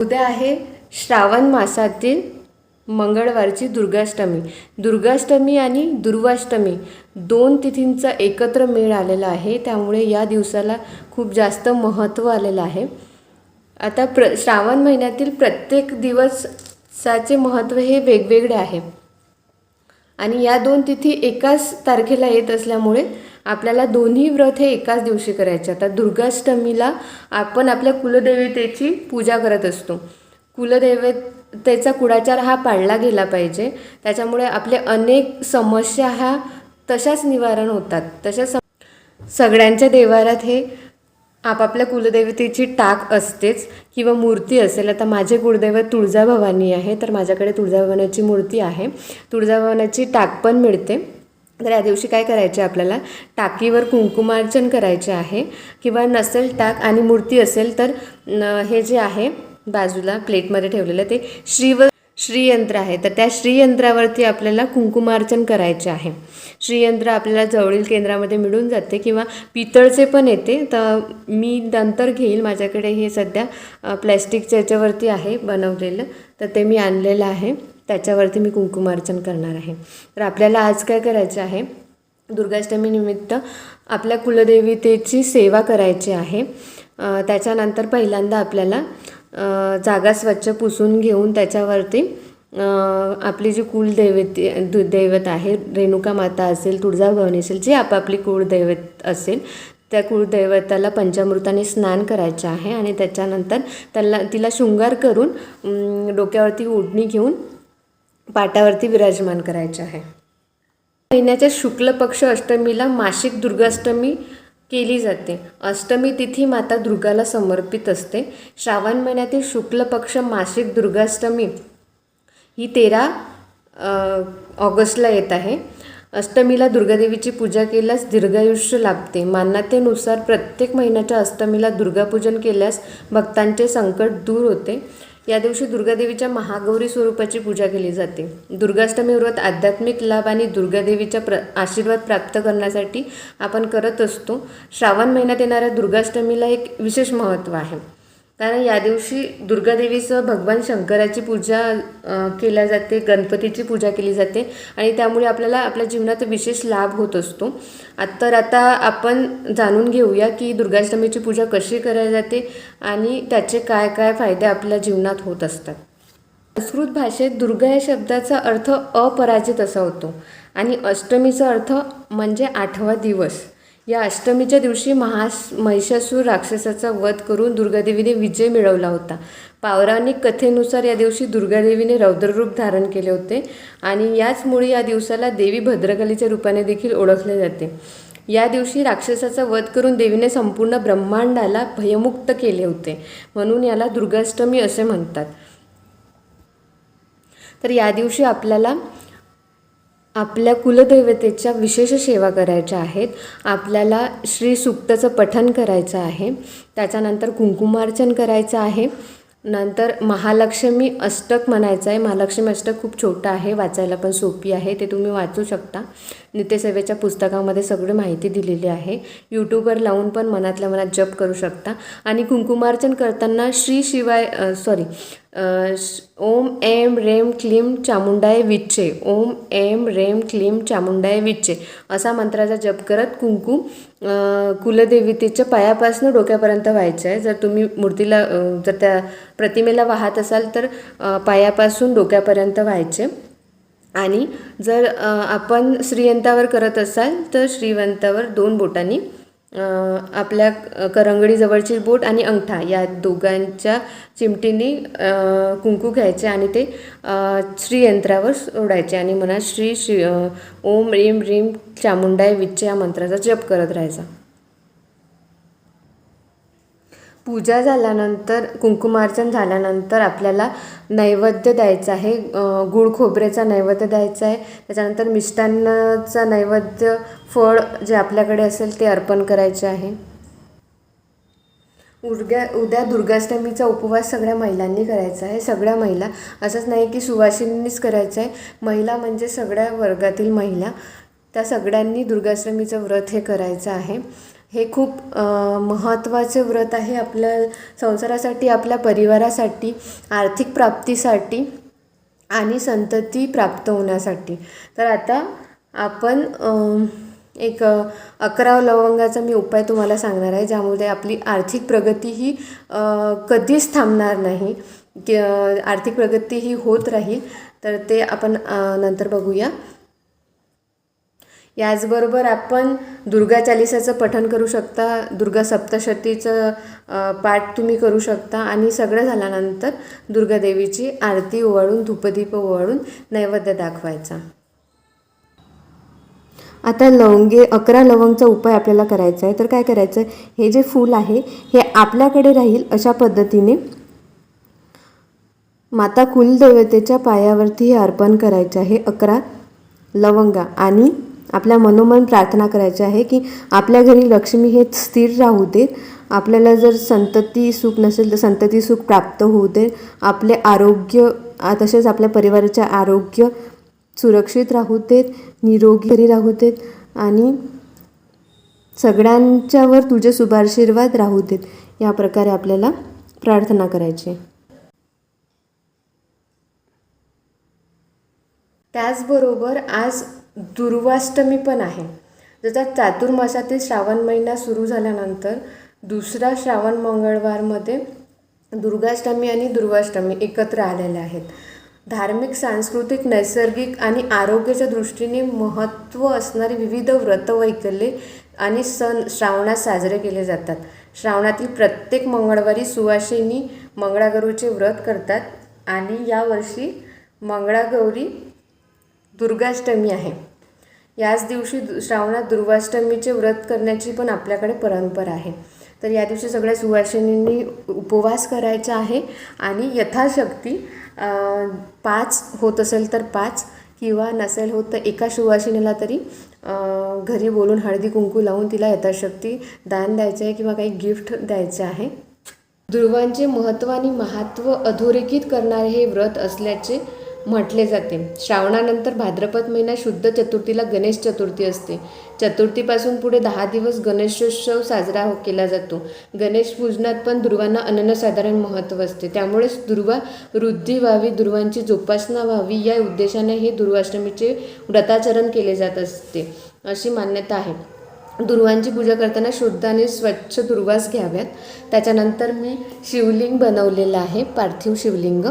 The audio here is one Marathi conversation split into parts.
उद्या आहे श्रावण मासातील मंगळवारची दुर्गाष्टमी. दुर्गाष्टमी आणि दुर्वाष्टमी दोन तिथींचा एकत्र मेळ आलेला आहे. त्यामुळे या दिवसाला खूप जास्त महत्त्व आलेलं आहे. आता प्र श्रावण महिन्यातील प्रत्येक दिवसाचे महत्त्व हे वेगवेगळे आहे. आणि या दोन तिथी एकाच तारखेला येत असल्यामुळे आपल्याला दोन्ही व्रत हे एकाच दिवशी करायचे. आता दुर्गाष्टमीला आपण आपल्या कुलदेवतेची पूजा करत असतो. कुलदेवतेचा कुडाचार हा पाळला गेला पाहिजे. त्याच्यामुळे आपले अनेक समस्या ह्या तशाच निवारण होतात. तशाच सम- सगळ्यांच्या देवारात हे आपापल्या कुलदेवतेची टाक असतेच किंवा मूर्ती असेल. आता माझे कुलदैवत तुळजाभवानी आहे तर माझ्याकडे तुळजाभवानीची मूर्ती आहे. तुळजाभवानाची टाक पण मिळते. तर या दिवशी काय करायचे आपल्याला? टाकीवर कुंकुमार्चन करायचे आहे. किंवा नसेल टाक आणि मूर्ती असेल तर न- हे जे आहे बाजूला प्लेटमध्ये ठेवलेलं ते श्रीव श्रीयंत्र आहे. तर त्या श्रीयंत्रावरती आपल्याला कुंकुमार्चन करायचे आहे. श्रीयंत्र आपल्याला जवळील केंद्रामध्ये मिळून जाते किंवा पितळचे पण येते. तर मी नंतर घेईल. माझ्याकडे हे सध्या प्लॅस्टिकच्या याच्यावरती आहे बनवलेलं. तर ते मी आणलेलं आहे. त्याच्यावरती मी कुंकुमार्चन करणार आहे. तर आपल्याला आज काय करायचं आहे? दुर्गाष्टमीनिमित्त आपल्या कुलदेवतेची सेवा करायची आहे. त्याच्यानंतर पहिल्यांदा आपल्याला जागा स्वच्छ पुसून घेऊन त्याच्यावरती आपली जी कुलदैवते दु- दैवत आहे रेणुका माता असेल तुळजाभवानी असेल जी आपापली कुळदैवत असेल त्या कुळदैवताला पंचामृताने स्नान करायचे आहे आणि त्याच्यानंतर त्याला तिला शृंगार करून डोक्यावरती ओढणी घेऊन पाटावरती विराजमान करायचे आहे. महिन्याच्या शुक्ल पक्ष अष्टमीला मासिक दुर्गाष्टमी केली जाते. अष्टमी तिथी माता दुर्गाला समर्पित असते. श्रावण महिन्यातील शुक्ल पक्ष मासिक दुर्गाष्टमी ही तेरा ऑगस्टला येत आहे. अष्टमीला दुर्गादेवीची पूजा केल्यास दीर्घायुष्य लाभते. मान्यतेनुसार प्रत्येक महिन्याच्या अष्टमीला दुर्गापूजन केल्यास भक्तांचे संकट दूर होते. या दिवशी दुर्गादेवीच्या महागौरी स्वरूपाची पूजा केली जाते. दुर्गाष्टमी व्रत आध्यात्मिक लाभ आणि दुर्गादेवीचा प्र आशीर्वाद प्राप्त करण्यासाठी आपण करत असतो. श्रावण महिन्यात येणाऱ्या दुर्गाष्टमीला एक विशेष महत्त्व आहे. कारण या दिवशी दुर्गादेवीसह भगवान शंकराची पूजा केल्या जाते गणपतीची पूजा केली जाते आणि त्यामुळे आपल्याला आपल्या जीवनात विशेष लाभ होत असतो. तर आता आपण जाणून घेऊया की दुर्गाष्टमीची पूजा कशी करायला जाते आणि त्याचे काय काय फायदे आपल्या जीवनात होत असतात. संस्कृत भाषेत दुर्गा या शब्दाचा अर्थ अपराजित असा होतो आणि अष्टमीचा अर्थ म्हणजे आठवा दिवस. या अष्टमीच्या दिवशी महास महिषासूर राक्षसाचा वध करून दुर्गादेवीने विजय मिळवला होता. पौराणिक कथेनुसार या दिवशी दुर्गादेवीने रौद्ररूप धारण केले होते आणि याचमुळे या दिवसाला देवी भद्रकालीच्या रूपाने देखील ओळखले जाते. या दिवशी राक्षसाचा वध करून देवीने संपूर्ण ब्रह्मांडाला भयमुक्त केले होते म्हणून याला दुर्गाष्टमी असे म्हणतात. तर या दिवशी आपल्याला आपल्या कुलदैवतेच्या विशेष सेवा करायच्या आहेत. आपल्याला श्री सुक्ताचं पठण करायचं आहे. त्याच्यानंतर कुंकुमार्चन करायचं आहे. नंतर महालक्ष्मी अष्टक म्हणायचं आहे महालक्ष्मी अष्टक खूप छोटं आहे. वाचायला पण सोपी आहे. ते तुम्ही वाचू शकता. नित्यसेवेच्या पुस्तकामध्ये सगळी माहिती दिलेली आहे. यूट्यूबवर लावून पण मनातल्या मनात जप करू शकता. आणि कुंकुमार्चन करताना श्री शिवाय सॉरी ओम एम रेम क्लीम चामुंडाय विच्चे. ओम एम रेम क्लीम चामुंडाय विच्चे. असा मंत्राचा जप करत कुंकू अ, कुलदेवतेच्या पायापासून डोक्यापर्यंत व्हायचं आहे. जर तुम्ही मूर्तीला जर त्या प्रतिमेला वाहत असाल तर पायापासून डोक्यापर्यंत व्हायचे. आणि जर आपण श्रीयंतावर करत असाल तर श्रीवंतावर दोन बोटांनी आपल्या करंगडीजवळची बोट आणि अंगठा या दोघांच्या चिमटीने कुंकू घ्यायचे आणि ते श्रीयंत्रावर सोडायचे. आणि मनात श्री श्री ओम रीम रीम चामुंडाय विच्चे या मंत्राचा जप करत राहायचा. पूजा झाल्यानंतर कुंकुमार्चन झाल्यानंतर आपल्याला नैवेद्य द्यायचा आहे. गूळ गुळ खोबऱ्याचा नैवेद्य द्यायचा आहे. त्याच्यानंतर मिष्टान्नाचा नैवेद्य फळ जे आपल्याकडे असेल ते अर्पण करायचे आहे. उर्ग्या उद्या दुर्गाष्टमीचा उपवास सगळ्या महिलांनी करायचा आहे. सगळ्या महिला असंच नाही की सुवासिनींनीच करायचं आहे. महिला म्हणजे सगळ्या वर्गातील महिला. त्या सगळ्यांनी दुर्गाष्टमीचं व्रत हे करायचं आहे. हे खूप महत्त्वाचे व्रत आहे आपल्या संसारासाठी आपल्या परिवारासाठी आर्थिक प्राप्तीसाठी आणि संतती प्राप्त होण्यासाठी. तर आता आपण एक अकरा लवंगाचा मी उपाय तुम्हाला सांगणार आहे ज्यामुळे आपली आर्थिक प्रगती ही कधीच थांबणार नाही. की आर्थिक प्रगती ही होत राहील. तर ते आपण नंतर बघूया. याचबरोबर आपण दुर्गा चालिसाचं पठण करू शकता दुर्गा सप्तशतीचं पाठ तुम्ही करू शकता आणि सगळं झाल्यानंतर दुर्गादेवीची आरती ओवाळून धूपदीप ओवाळून नैवेद्य दाखवायचा. आता लवंगे अकरा लवंगचा उपाय आपल्याला करायचा आहे. तर काय करायचं? आहे हे जे फूल आहे हे आपल्याकडे राहील अशा पद्धतीने माता कुलदेवतेच्या पायावरती हे अर्पण करायचे आहे अकरा लवंगा आणि आपल्या मनोमन प्रार्थना करायची आहे की आपल्या घरी लक्ष्मी हे स्थिर राहू देत आपल्याला जर संतती सुख नसेल तर संतती सुख प्राप्त होऊ दे. आपले आरोग्य तसेच आपल्या परिवाराचे आरोग्य सुरक्षित राहू देत निरोगी राहू देत आणि सगळ्यांच्यावर तुझे शुभाशीर्वाद राहू देत या प्रकारे आपल्याला प्रार्थना करायची. त्याचबरोबर आज दुर्वाष्टमी पण आहे. जसा चातुर्मासातील श्रावण महिना सुरू झाल्यानंतर दुसरा श्रावण मंगळवारमध्ये दुर्गाष्टमी आणि दुर्वाष्टमी एकत्र आलेल्या आहेत. धार्मिक सांस्कृतिक नैसर्गिक आणि आरोग्याच्या दृष्टीने महत्त्व असणारी विविध व्रतवैकल्ये आणि सण श्रावणात साजरे केले जातात. श्रावणातील प्रत्येक मंगळवारी सुवासिनी मंगळागौरीचे व्रत करतात आणि यावर्षी मंगळागौरी दुर्गाष्टमी आहे. याच दिवशी श्रावणात दुर्गाष्टमीचे व्रत करण्याची पण आपल्याकडे परंपरा आहे. तर या दिवशी सगळ्या सुवासिनींनी उपवास करायचा आहे आणि यथाशक्ती पाच होत असेल तर पाच किंवा नसेल होत तर एका सुवासिनीला तरी घरी बोलून हळदी कुंकू लावून तिला यथाशक्ती दान द्यायचं आहे किंवा काही गिफ्ट द्यायचं आहे. दुर्वांचे महत्त्व आणि महात्व अधोरेखित करणारे हे व्रत असल्याचे म्हटले जाते. श्रावणानंतर भाद्रपद महिना शुद्ध चतुर्थीला गणेश चतुर्थी असते. चतुर्थीपासून पुढे दहा दिवस गणेशोत्सव साजरा हो केला जातो. गणेश पूजनात पण दुर्वांना अनन्यसाधारण महत्त्व असते. त्यामुळेच दुर्वा वृद्धी व्हावी दुर्वांची जोपासना व्हावी या उद्देशाने हे दुर्वाष्टमीचे व्रताचरण केले जात असते अशी मान्यता आहे. दुर्वांची पूजा करताना शुद्ध आणि स्वच्छ दुर्वास घ्याव्यात. त्याच्यानंतर मी शिवलिंग बनवलेलं आहे पार्थिव शिवलिंग.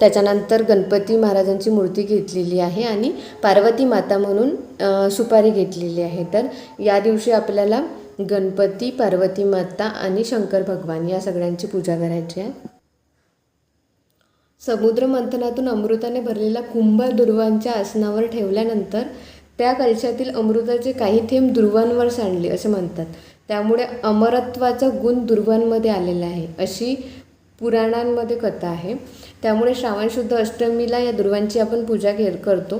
त्याच्यानंतर गणपती महाराजांची मूर्ती घेतलेली आहे आणि पार्वती माता म्हणून सुपारी घेतलेली आहे. तर या दिवशी आपल्याला गणपती पार्वती माता आणि शंकर भगवान या सगळ्यांची पूजा करायची आहे. समुद्र मंथनातून अमृताने भरलेला कुंभ दुर्वांच्या आसनावर ठेवल्यानंतर त्या कलशातील अमृताचे काही थेंब दुर्वांवर सांडले असे म्हणतात. त्यामुळे अमरत्वाचा गुण दुर्वांमध्ये आलेला आहे. अशी पुराणांमध्ये कथा आहे. त्यामुळे श्रावण शुद्ध अष्टमीला या दुर्वांची आपण पूजा घेर करतो.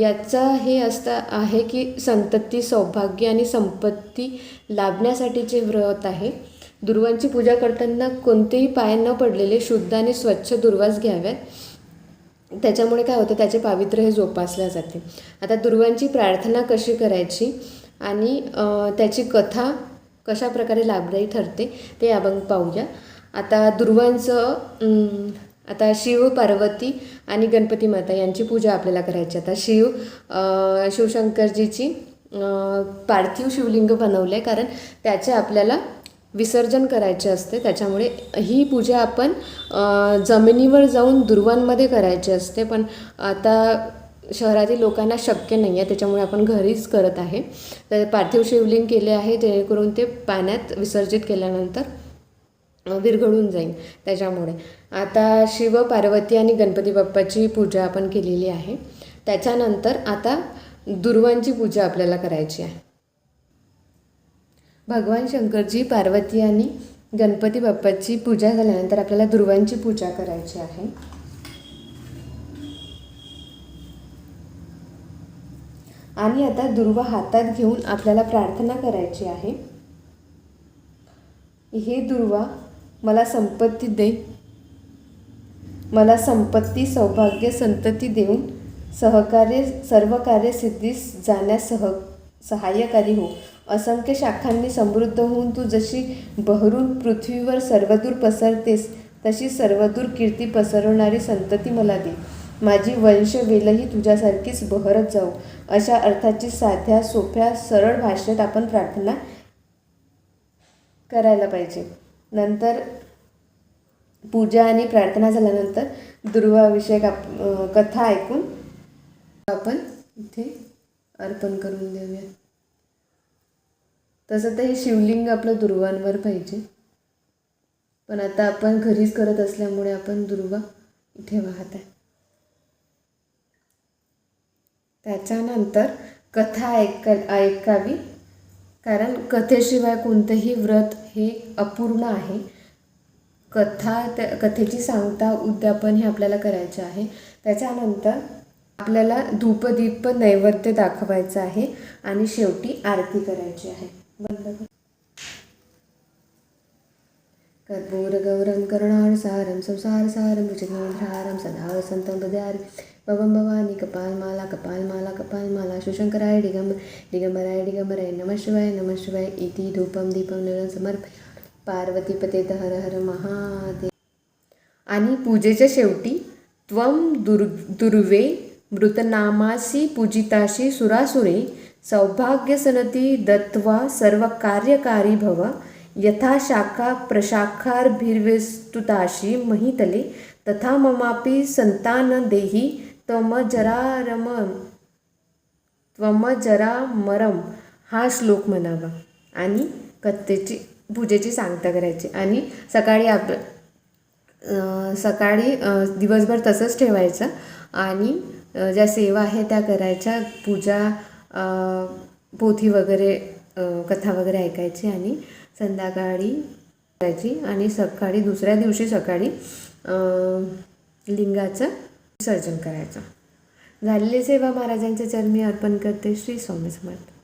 याचा हे असता आहे की संतती सौभाग्य आणि संपत्ती लाभण्यासाठीचे व्रत आहे. दुर्वांची पूजा करताना कोणतेही पाय न पडलेले शुद्ध आणि स्वच्छ दुर्वास घ्याव्यात त्याच्यामुळे काय होतं त्याचे पावित्र्य हे जोपासल्या जाते. आता दुर्वांची प्रार्थना कशी करायची आणि त्याची कथा कशा प्रकारे लाभदायी ठरते ते आपण पाहूया. आता दुर्वांचं आता शिव पार्वती आणि गणपती माता यांची पूजा आपल्याला करायची आता शिव शिवशंकरजीची पार्थिव शिवलिंग बनवलं आहे कारण त्याचे आपल्याला विसर्जन करायचे असते. त्याच्यामुळे ही पूजा आपण जमिनीवर जाऊन दुर्वांमध्ये करायची असते. पण आता शहरातील लोकांना शक्य नाही आहे त्याच्यामुळे आपण घरीच करत आहे. तर पार्थिव शिवलिंग केले आहे. जेणेकरून ते पाण्यात विसर्जित केल्यानंतर विरघळून जाईल त्याच्यामुळे. आता शिव पार्वती आणि गणपती बाप्पाची पूजा आपण केलेली आहे. त्याच्यानंतर आता दुर्वांची पूजा आपल्याला करायची आहे. भगवान शंकरजी पार्वती आणि गणपती बाप्पाची पूजा झाल्यानंतर आपल्याला दुर्वांची पूजा करायची आहे. आणि आता दुर्वा हातात घेऊन आपल्याला प्रार्थना करायची आहे. हे दुर्वा मला संपत्ती दे. मला संपत्ती सौभाग्य संतती देऊन सहकार्य सर्व कार्य सिद्धीस जाण्यास सह सहाय्यकारी हो. असंख्य शाखांनी समृद्ध होऊन तू जशी बहरून पृथ्वीवर सर्वदूर पसरतेस तशी सर्वदूर कीर्ती पसरवणारी संतती मला दे. माझी वंशवेलही तुझ्यासारखीच बहरत जाऊ. अशा अर्थाची साध्या सोप्या सरळ भाषेत आपण प्रार्थना करायला पाहिजे. नंतर पूजा आणि प्रार्थना झाल्यानंतर दुर्वाविषयक आप कथा ऐकून आपण इथे अर्पण करून देऊया. तसं तर हे शिवलिंग आपलं दुर्वांवर पाहिजे. पण आता आपण घरीच करत असल्यामुळे आपण दुर्वा इथे वाहत आहे. त्याच्यानंतर कथा ऐक ऐकावी. कारण कथेशिवाय कोणतंही व्रत हे अपूर्ण आहे. कथा त्या कथेची सांगता उद्यापन हे आपल्याला करायचे आहे. त्याच्यानंतर आपल्याला धूपदीप नैवेद्य दाखवायचं आहे आणि शेवटी आरती करायची आहे. बंद कर. कर्पूरगौरं सारम संसारसारं भुजगेन्द्रारं सदा वसन्तं आरती भवं भवानी कपालमाला कपालमाला कपालमाला शिवशंकराय दिगंबर दिगंबराय दिगंबराय नमः शिवाय नमः शिवाय इति धूपं दीपं निरं समर्पय पार्वतीपते हर हर महादेव आणि पूजेच्या शेवटी त्वं दुर् दुर्वे मृतनामासी पूजिताशी सुरासुरे सौभाग्यसनती दत्त्वा सर्वकार्यकारी भव यथा शाखा प्रशाखार्भिर्विस्तुताशी महितले तथा ममापि संतान देहि त्वमजरारम त्वमजरामरम हा श्लोक म्हणावा. आणि कथेची पूजेची सांगता करायची. आणि सकाळी आप सकाळी दिवसभर तसंच ठेवायचं. आणि ज्या सेवा आहे त्या करायच्या. पूजा पोथी वगैरे कथा वगैरे ऐकायची आणि संध्याकाळी करायची. आणि सकाळी दुसऱ्या दिवशी सकाळी लिंगाचं विसर्जन करायचं. झालेली सेवा महाराजांच्या चरणी अर्पण करते श्री स्वामी समर्थ.